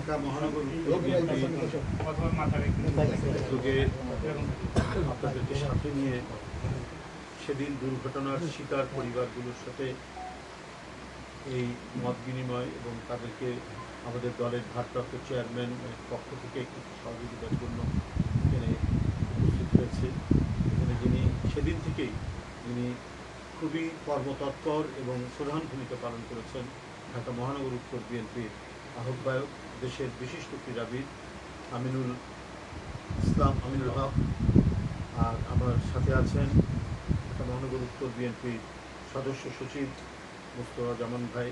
ঢাকা মহানগর উত্তর বিএনপির উদ্যোগে আপনাদেরকে সাথে নিয়ে সেদিন দুর্ঘটনার শিকার পরিবারগুলোর সাথে এই মত বিনিময় এবং তাদেরকে আমাদের দলের ভারপ্রাপ্ত চেয়ারম্যান পক্ষ থেকে একটু সহযোগিতার জন্য এখানে উপস্থিত হয়েছে। এখানে যিনি সেদিন থেকেই যিনি খুবই কর্মতৎপর এবং প্রধান ভূমিকা পালন করেছেন ঢাকা মহানগর উত্তর বিএনপির আহ্বায়ক দেশের বিশিষ্ট ক্রীড়াবিদ আমিনুল ইসলাম আমিনুল হক আর আমার সাথে আছেন মহানগর উত্তর বিএনপির সদস্য সচিব মুস্তফা জামান ভাই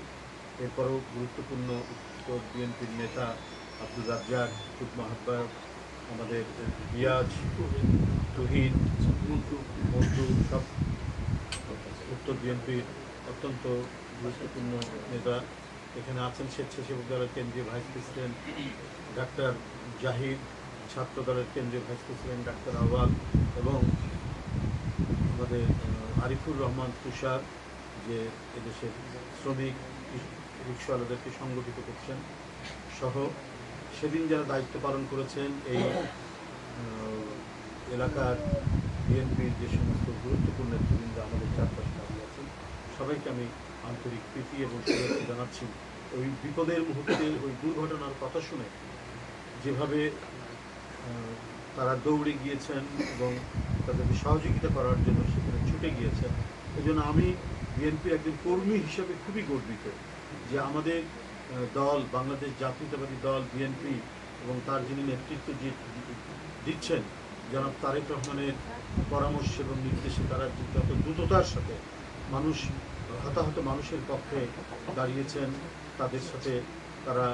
এরপরও গুরুত্বপূর্ণ উত্তর বিএনপির নেতা আব্দুল রাজ্জাক যুগ্ম আহ্বায়ক আমাদের রিয়াজ তুহিন মন্টু সব উত্তর বিএনপির অত্যন্ত গুরুত্বপূর্ণ নেতা এখানে আছেন স্বেচ্ছাসেবক দলের কেন্দ্রীয় ভাইস প্রেসিডেন্ট ডাক্তার জাহিদ, ছাত্র দলের কেন্দ্রীয় ভাইস প্রেসিডেন্ট ডাক্তার আওয়াল এবং আমাদের আরিফুর রহমান তুষার, যে এদেশের শ্রমিক, রিক্সাওয়ালাদেরকে সংগঠিত করছেন সহ সেদিন যারা দায়িত্ব পালন করেছেন এই এলাকার বিএনপির যে সমস্ত গুরুত্বপূর্ণ নেতৃবৃন্দ, আমাদের চারপাশে সবাইকে আমি আন্তরিক প্রীতি এবং শুভেচ্ছা জানাচ্ছি। ওই বিপদের মুহূর্তে, ওই দুর্ঘটনার কথা শুনে যেভাবে তারা দৌড়ে গিয়েছেন এবং তাদেরকে সহযোগিতা করার জন্য সেখানে ছুটে গিয়েছেন এই জন্য আমি বিএনপির একজন কর্মী হিসেবে খুবই গর্বিত যে আমাদের দল, বাংলাদেশ জাতীয়তাবাদী দল, বিএনপি এবং তার যিনি নেতৃত্ব দিচ্ছেন, জনাব তারেক রহমানের পরামর্শ এবং নির্দেশে তারা যত দ্রুততার সাথে মানুষ, হতাহত মানুষের পক্ষে দাঁড়িয়েছেন, তাদের সাথে তারা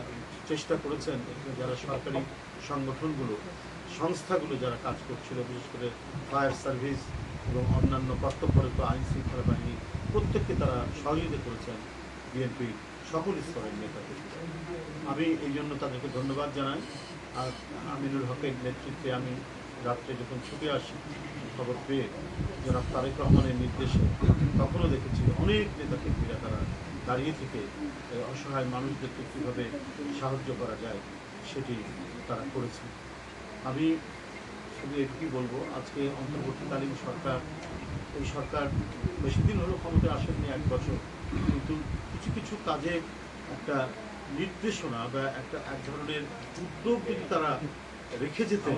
চেষ্টা করেছেন যারা সরকারি সংগঠনগুলো, সংস্থাগুলো যারা কাজ করছিল, বিশেষ করে ফায়ার সার্ভিস এবং অন্যান্য কর্তব্যরত আইন শৃঙ্খলা বাহিনী, প্রত্যেককে তারা সহযোগিতা করেছেন বিএনপি সকল স্তরের নেতাদের। আমি এই জন্য তাদেরকে ধন্যবাদ জানাই। আর আমিনুল হকের নেতৃত্বে আমি রাত্রে যখন ছুটে আসি, খবর পেয়ে জনাব তারেক রহমানের নির্দেশে তখনও দেখেছি অনেক নেতাকর্মীরা তারা দাঁড়িয়ে থেকে অসহায় মানুষদেরকে কীভাবে সাহায্য করা যায় সেটি তারা করেছে আমি শুধু এটুকুই বলব, আজকে অন্তর্বর্তীকালীন সরকার, এই সরকার বেশি দিন হলো ক্ষমতায় আসেননি, এক বছর। কিন্তু কিছু কিছু কাজে একটা নির্দেশনা বা একটা এক ধরনের উদ্যোগ যদি তারা রেখে যেতেন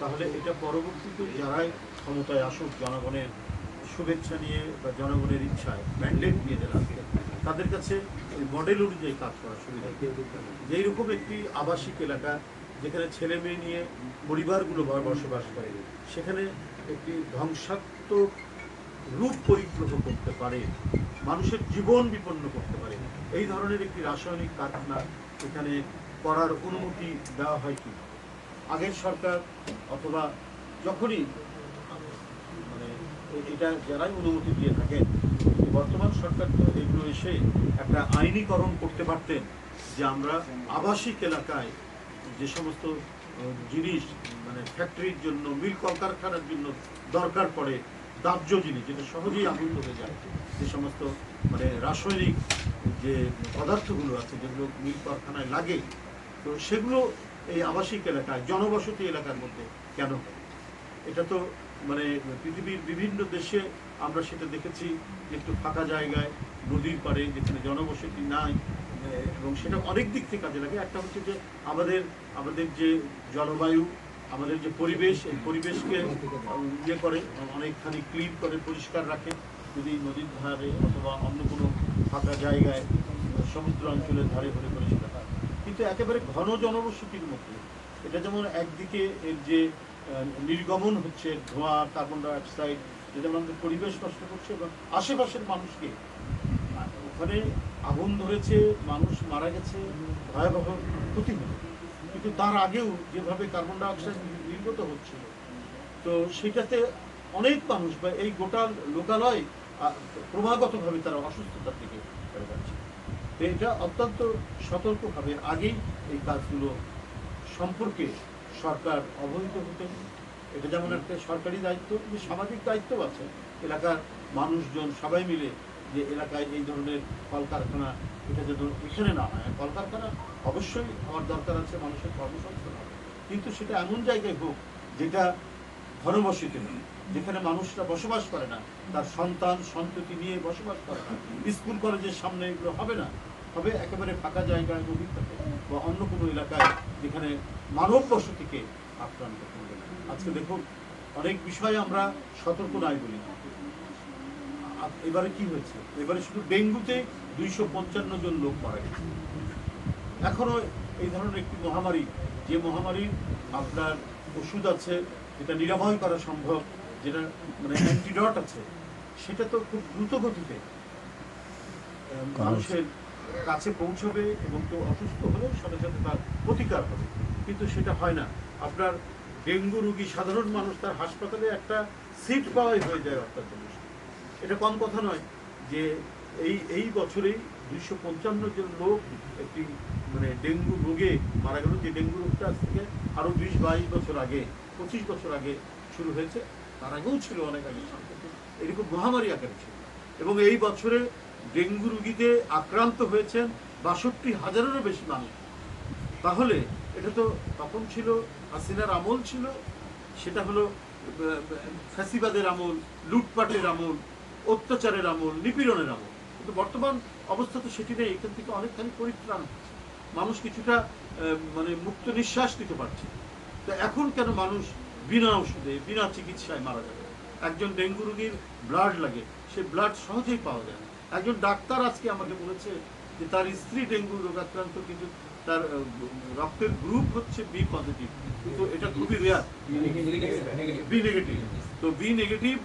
তাহলে এটা পরবর্তীতে যারাই ক্ষমতায় আসুক, জনগণের শুভেচ্ছা নিয়ে বা জনগণের ইচ্ছায় ম্যান্ডেট নিয়ে যারা তাদের কাছে ওই মডেল অনুযায়ী কাজ করার সুবিধা যেই রকম একটি আবাসিক এলাকা, যেখানে ছেলে মেয়ে নিয়ে পরিবারগুলো বসবাস করে, সেখানে একটি ধ্বংসাত্মক রূপ পরিগ্রহ করতে পারে, মানুষের জীবন বিপন্ন করতে পারে, এই ধরনের একটি রাসায়নিক কারখানা এখানে করার অনুমতি দেওয়া হয় কি আগের সরকার অথবা যখনই মানে এটা যারাই অনুমতি দিয়ে থাকেন, বর্তমান সরকার তো এগুলো এসে একটা আইনীকরণ করতে পারতেন যে আমরা আবাসিক এলাকায় যে সমস্ত জিনিস মানে ফ্যাক্টরির জন্য, মিল কলকারখানার জন্য দরকার পড়ে, দাহ্য জিনিস যেটা সহজেই আগুন হয়ে যায়। যে সমস্ত মানে রাসায়নিক যে পদার্থগুলো আছে, যেগুলো মিল কারখানায় লাগে, তো সেগুলো এই আবাসিক এলাকায় জনবসতি এলাকার মধ্যে কেন? এটা তো মানে পৃথিবীর বিভিন্ন দেশে আমরা সেটা দেখেছি একটু ফাঁকা জায়গায়, নদীর পাড়ে যেখানে জনবসতি নাই এবং সেটা অনেক দিক থেকে কাজে লাগে একটা হচ্ছে যে আমাদের আমাদের যে জলবায়ু, আমাদের যে পরিবেশ, এই পরিবেশকে ইয়ে করে, অনেকখানি ক্লিন করে, পরিষ্কার রাখে যদি নদীর ধারে অথবা অন্য কোনো ফাঁকা জায়গায়, সমুদ্র অঞ্চলের ধারে ধরে করে সেটা হয় কিন্তু একেবারে ঘন জনবসতির মধ্যে। এটা যেমন একদিকে এর যে নির্গমন হচ্ছে, ধোঁয়া কার্বন ডাইঅক্সাইড যেটা আমাদের পরিবেশ নষ্ট করছে, এবং আশেপাশের মানুষকে। ওখানে আগুন ধরেছে, মানুষ মারা গেছে, ভয়াবহ ক্ষতি হলো। কিন্তু তার আগেও যেভাবে কার্বন ডাইঅক্সাইড নির্গত হচ্ছিল, তো সেটাতে অনেক মানুষ বা এই গোটা লোকালয় ক্রমাগতভাবে তারা অসুস্থতার দিকে তো এটা অত্যন্ত সতর্কভাবে আগেই এই কাজগুলো সম্পর্কে সরকার অবহিত হতেন। এটা যেমন একটা সরকারি দায়িত্ব যে সামাজিক দায়িত্ব আছে। এলাকার মানুষজন সবাই মিলে যে এলাকায় এই ধরনের কলকারখানা এটা যেন এখানে না হয়। কলকারখানা অবশ্যই হওয়ার দরকার আছে মানুষের কর্মসংস্থান হবে। কিন্তু সেটা এমন জায়গায় হোক যেটা ঘনবসতি নয় যেখানে মানুষরা বসবাস করে না, তার সন্তান সন্ততি নিয়ে বসবাস করে না, স্কুল কলেজের সামনে এগুলো হবে না, হবে একেবারে ফাঁকা জায়গায় নদীর তটে বা অন্য কোনো এলাকায় যেখানে মানব বসতিকে আক্রান্ত করবে না। আজকে দেখুন, অনেক বিষয়ে আমরা সতর্ক নাই বলি। এবারে কি হয়েছে? এবারে শুধু ডেঙ্গুতে দুইশো পঞ্চান্ন জন লোক মারা গেছে। এখনও এই ধরনের একটি মহামারী, যে মহামারীর আপনার ওষুধ আছে, এটা নিরাময় করা সম্ভব যেটা মানে অ্যান্টিডট আছে সেটা তো খুব দ্রুত গতিতে মানুষের কাছে পৌঁছবে এবং কেউ অসুস্থ হলেও সাথে সাথে তার প্রতিকার হবে। কিন্তু সেটা হয় না। আপনার ডেঙ্গু রোগী সাধারণ মানুষ তার হাসপাতালে একটা সিট পাওয়াই হয়ে যায় অর্থাৎ এটা কম কথা নয় যে এই এই বছরেই দুইশো পঞ্চান্ন জন লোক একটি মানে ডেঙ্গু রোগে মারা গেল। যে ডেঙ্গু রোগটা আজ থেকে আরও বিশ বাইশ বছর আগে পঁচিশ বছর আগে শুরু হয়েছে। তার আগেও ছিল অনেক আগে। এরকম মহামারী আকারে ছিল। এবং এই বছরে ডেঙ্গু রোগীতে আক্রান্ত হয়েছেন বাষট্টি হাজারেরও বেশি মানুষ। তাহলে এটা তো তখন ছিল, হাসিনার আমল ছিল, সেটা হলো, ফ্যাসিবাদের আমল, লুটপাটের আমল, অত্যাচারের আমল, নিপীড়নের আমল। কিন্তু বর্তমান অবস্থা তো সেটি নেই, এখান থেকে অনেকখানি পরিত্রাণ মানুষ কিছুটা মানে মুক্ত নিঃশ্বাস নিতে পারছে। তো এখন কেন মানুষ বিনা ওষুধে বিনা চিকিৎসায় মারা যাবে। একজন ডেঙ্গু রোগীর ব্লাড লাগে সে ব্লাড সহজেই পাওয়া যায় একজন ডাক্তার আজকে আমাকে বলেছে যে তার স্ত্রী ডেঙ্গু রোগ আক্রান্ত কিন্তু তার রক্তের গ্রুপ হচ্ছে বি পজিটিভ কিন্তু এটা খুবই রেয়ার বি নেগেটিভ তো বি নেগেটিভ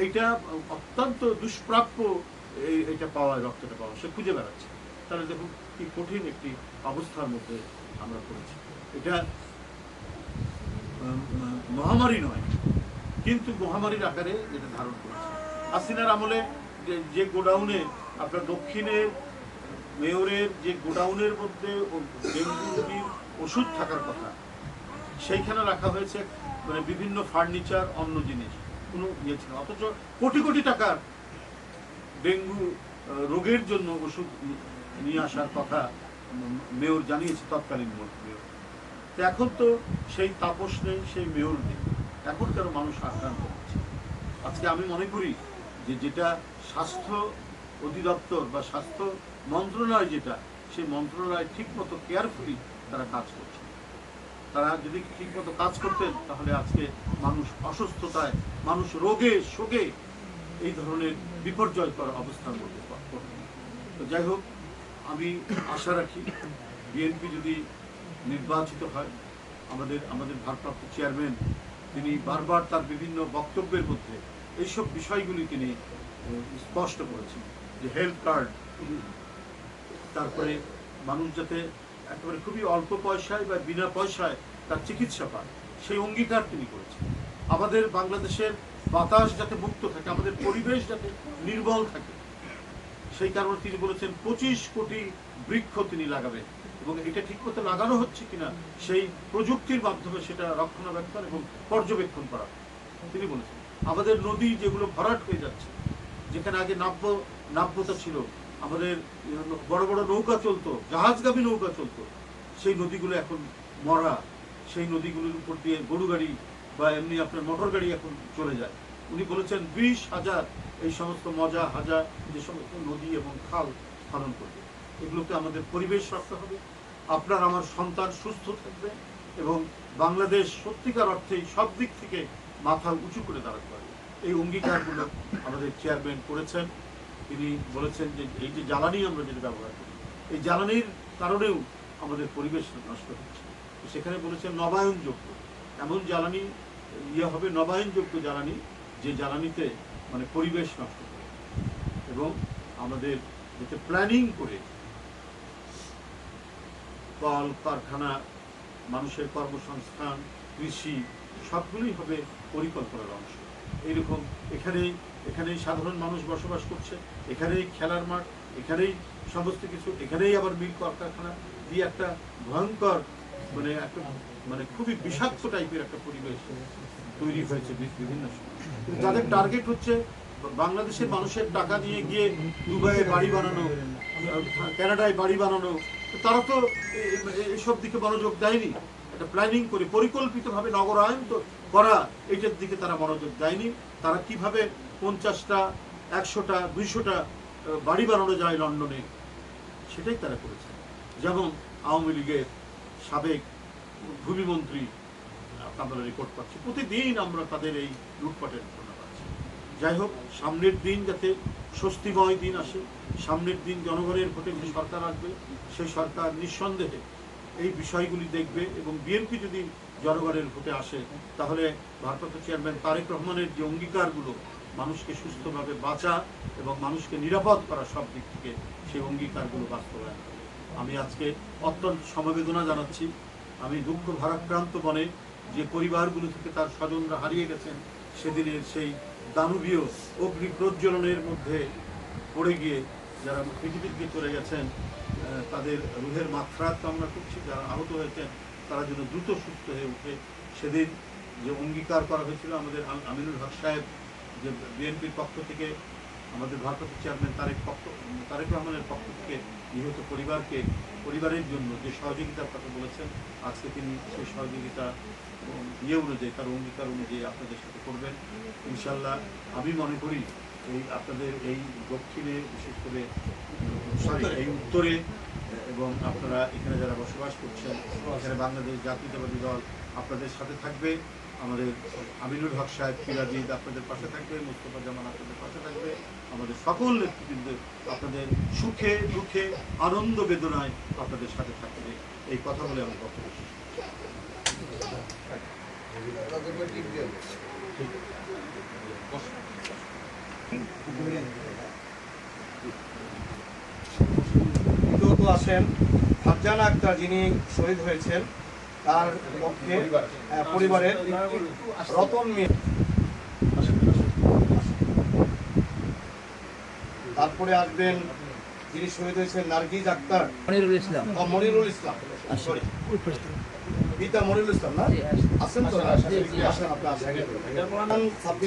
এইটা অত্যন্ত দুষ্প্রাপ্য এই- এইটা পাওয়া রক্তটা পাওয়া সে খুঁজে বেড়াচ্ছে। তাহলে দেখুন কি কঠিন একটি অবস্থার মধ্যে আমরা পড়েছি। এটা মহামারী নয়, কিন্তু মহামারীর আকারে এটা ধারণ করেছে। হাসিনার আমলে যে গোডাউনে আপনার দক্ষিণের মেয়রের যে গোডাউনের মধ্যে ডেঙ্গু ওষুধ থাকার কথা, সেইখানে রাখা হয়েছে মানে বিভিন্ন ফার্নিচার, অন্য জিনিস। কোনো ইয়ে ছিল। অথচ কোটি কোটি টাকার ডেঙ্গু রোগের জন্য ওষুধ নিয়ে আসার কথা মেয়র জানিয়েছে তৎকালীন মেয়র। এখন তো সেই তাপস নেই, সেই মেয়র নেই। এখন কেন মানুষ আক্রান্ত হচ্ছে? আজকে আমি মনে করি যে যেটা স্বাস্থ্য অধিদপ্তর বা স্বাস্থ্য মন্ত্রণালয় যেটা, সেই মন্ত্রণালয় ঠিকমতো কেয়ারফুলি তারা কাজ করছে। তারা যদি ঠিকমতো কাজ করতেন, তাহলে আজকে মানুষ অসুস্থতায়, মানুষ রোগে শোকে এই ধরনের বিপর্যয়কর অবস্থার মধ্যে পড়ত না। তো যাই হোক, আমি আশা রাখি বিএনপি যদি নির্বাচিত হয়। আমাদের আমাদের ভারপ্রাপ্ত চেয়ারম্যান, তিনি বারবার তার বিভিন্ন বক্তব্যের মধ্যে এইসব বিষয়গুলি তিনি স্পষ্ট করেছেন, যে হেলথ কার্ড, তারপরে মানুষ যাতে একেবারে খুবই অল্প পয়সায় বা বিনা পয়সায় তার চিকিৎসা পায়, সেই অঙ্গীকার তিনি করেছেন। আমাদের বাংলাদেশের বাতাস যাতে মুক্ত থাকে, আমাদের পরিবেশ যাতে নির্মল থাকে, সেই কারণে তিনি বলেছেন পঁচিশ কোটি বৃক্ষ তিনি লাগাবেন। এবং এটা ঠিক মতো লাগানো হচ্ছে কিনা, সেই প্রযুক্তির মাধ্যমে সেটা রক্ষণাবেক্ষণ এবং পর্যবেক্ষণ করা। তিনি বলেছেন, আমাদের নদী যেগুলো ভরাট হয়ে যাচ্ছে, যেখানে আগে নাব্য, নাব্যতা ছিল, আমাদের বড় বড় নৌকা চলতো, জাহাজগামী নৌকা চলতো, সেই নদীগুলো এখন মরা, সেই নদীগুলোর উপর দিয়ে গরু গাড়ি বা এমনি আপনার মোটর গাড়ি এখন চলে যায়। উনি বলেছেন, বিশ হাজার এই সমস্ত মজা হাজার যে সমস্ত নদী এবং খাল খনন করবে এগুলোতে আমাদের পরিবেশ রক্ষা হবে। আপনার আমার সন্তান সুস্থ থাকবে এবং বাংলাদেশ সত্যিকার অর্থেই সব দিক থেকে মাথা উঁচু করে দাঁড়াতে পারবে। এই অঙ্গীকারগুলো আমাদের চেয়ারম্যান করেছেন। তিনি বলেছেন যে এই যে জ্বালানি আমরা যেটা ব্যবহার করি, এই জ্বালানির কারণেও আমাদের পরিবেশ নষ্ট হচ্ছে। সেখানে বলেছেন নবায়নযোগ্য। এমন জ্বালানি ইয়ে হবে নবায়নযোগ্য জ্বালানি যে জ্বালানিতে মানে পরিবেশ নষ্ট করে। এবং আমাদের যাতে প্ল্যানিং করে কল কারখানা, মানুষের কর্মসংস্থান, কৃষি, সবগুলোই হবে পরিকল্পনার অংশ। এইরকম এখানেই এখানেই সাধারণ মানুষ বসবাস করছে, এখানেই খেলার মাঠ, এখানেই সমস্ত কিছু, এখানেই আবার মিল কলকারখানা। দিয়ে একটা ভয়ঙ্কর মানে একটা মানে খুবই বিষাক্ত টাইপের একটা পরিবেশ তৈরি হয়েছে বিভিন্ন সময়। তাদের টার্গেট হচ্ছে বাংলাদেশের মানুষের টাকা নিয়ে গিয়ে দুবাইয়ে বাড়ি বানানো কানাডায় বাড়ি বানানো তারা তো এ- এসব দিকে মনোযোগ দেয়নি। একটা প্ল্যানিং করে পরিকল্পিতভাবে তো করা, এইটার দিকে তারা মনোযোগ দেয়নি। তারা কীভাবে পঞ্চাশটা, একশোটা, দুইশোটা বাড়ি বানানো যায় লন্ডনে, সেটাই তারা করেছে। যেমন আওয়ামী লীগের সাবেক ভূমিমন্ত্রী আমরা রেকর্ড পাচ্ছি। প্রতিদিন আমরা তাদের এই লুটপাটের যাই হোক সামনের দিন যাতে স্বস্তিময় দিন আসে, সামনের দিন জনগণের ভোটে যে সরকার আসবে, সেই সরকার নিঃসন্দেহে এই বিষয়গুলি দেখবে এবং বিএনপি যদি জনগণের ভোটে আসে, তাহলে ভারপ্রাপ্ত চেয়ারম্যান তারেক রহমানের যে অঙ্গীকারগুলো মানুষকে সুস্থভাবে বাঁচা এবং মানুষকে নিরাপদ করা সব দিক থেকে সেই অঙ্গীকারগুলো বাস্তবায়ন আমি আজকে অত্যন্ত সমবেদনা জানাচ্ছি। আমি দুঃখ ভারাক্রান্ত মনে যে পরিবারগুলো থেকে তার স্বজনরা হারিয়ে গেছেন, সেদিনের সেই দানবীয় অগ্নি প্রজ্বলনের মধ্যে পড়ে গিয়ে যারা পৃথিবীর ভিতরে গেছেন তাদের রুহের মাত্রা কামনা করছি। যারা আহত হয়েছেন, তারা যেন দ্রুত সুস্থ হয়ে উঠে। সেদিন যে অঙ্গীকার করা হয়েছিল আমাদের আম- আমিনুল হক সাহেব, যে বিএনপির পক্ষ থেকে আমাদের ভারপ্রাপ্ত চেয়ারম্যান তারেক পক্ষ তারেক রহমানের পক্ষ থেকে নিহত পরিবারকে পরিবারের জন্য যে সহযোগিতার কথা বলেছেন আজকে তিনি সেই সহযোগিতা ইয়ে অনুযায়ী তার অঙ্গীকার অনুযায়ী আপনাদের সাথে করবেন। ইনশাল্লাহ আমি মনে করি এই আপনাদের এই দক্ষিণে বিশেষ করে সরি এই উত্তরে এবং আপনারা এখানে যারা বসবাস করছেন এখানে বাংলাদেশ জাতীয়তাবাদী দল আপনাদের সাথে থাকবে। আমাদের আমিনুল হক সাহেব কিরাজিদ আপনাদের পাশে থাকবে, মুস্তফা জামান আপনাদের পাশে থাকবে, আমাদের সকল নেতৃবৃন্দ আপনাদের সুখে, দুঃখে, আনন্দ বেদনায় আপনাদের সাথে থাকবে। এই কথা বলে আমি বক্তব্য আসেন ফারজানা আক্তার যিনি শহীদ হয়েছেন। তার পক্ষে পরিবারের রতন মিয়া। তারপরে আসবেন যিনি শহীদ হয়েছেন নার্গিজ আক্তার মনিরুল ইসলাম। ও, মনিরুল ইসলাম। সরি পিতা মনিরুল ইসলাম না? আসেন। তো আসেন আপনি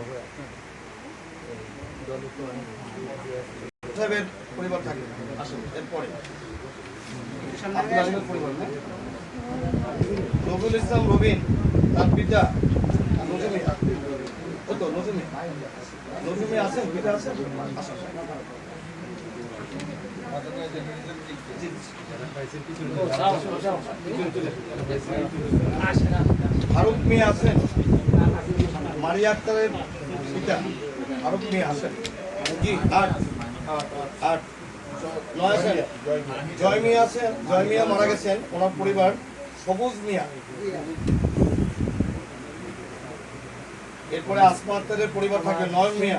আসেন সাব্বির সাহেবের আব্বা সাহেবের পরিবার থাকে। আসেন এরপরে। আপনাদের পরিবার না রবিউল ইসলাম রবিন তার পিতা নজমি ও তো নজমি নজমি আছেন? পিতা আছেন? আসেন। ফারুক মিয়া আছেন? মারিয়া আক্তারের পিতা ফারুক মিয়া আছেন। জি, আট। আট। নয় আছেন জয় মিয়া আছেন, জয় মিয়া মারা গেছেন, ওনার পরিবার সবুজ মিয়া। এরপরে আসমা আক্তারের পরিবার থাকে নয়ন মিয়া।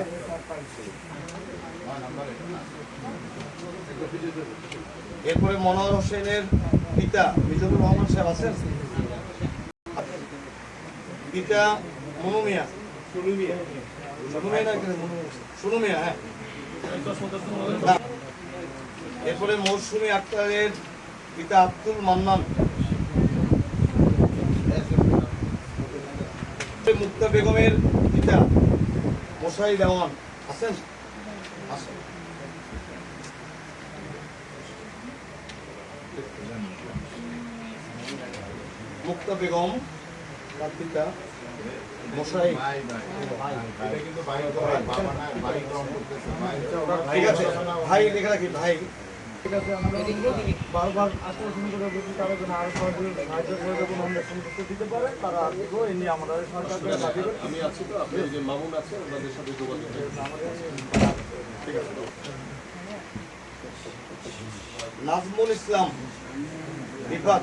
এরপরে মনোহর হোসেনের পিতা মিজানুর রহমান সাহেব আছেন। পিতা মিয়া হ্যাঁ। এরপরে মৌসুমী আক্তারের পিতা আব্দুল মান্নান। মুক্তা বেগমের পিতা মশাই দেওয়ান। আছেন? আছেন। মুক্তা বেগম তার পিতা মশাই ঠিক আছে ভাই লেখা রাখি ভাই। ঠিক আছে আমরা বারবার আশ্বাসন করে যদি তারা যেন আরও সাহায্য করে দেবো আমরা সমস্ত দিতে পারে তারা আসব এই নিয়ে আমরা সরকারকে আমি আছি তো আপনি যে মামুন আছে ওনাদের সাথে যোগাযোগ। নাজমুল ইসলাম বিভাগ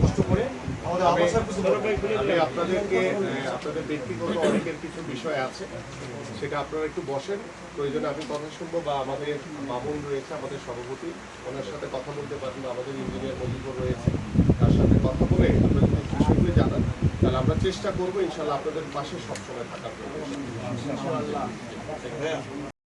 কষ্ট করে। আমি আপনাদেরকে আপনাদের ব্যক্তিগত অনেকের কিছু বিষয় আছে সেটা আপনারা একটু বসেন। প্রয়োজনে আমি কথা শুনব বা আমাদের মামুন রয়েছে আমাদের সভাপতি। ওনার সাথে কথা বলতে পারেন বা আমাদের ইঞ্জিনিয়ার মজিবুর রয়েছে তার সাথে কথা বলে আপনারা যদি বিষয়গুলি জানান তাহলে আমরা চেষ্টা করব ইনশাল্লাহ আপনাদের পাশে সবসময় থাকার জন্য।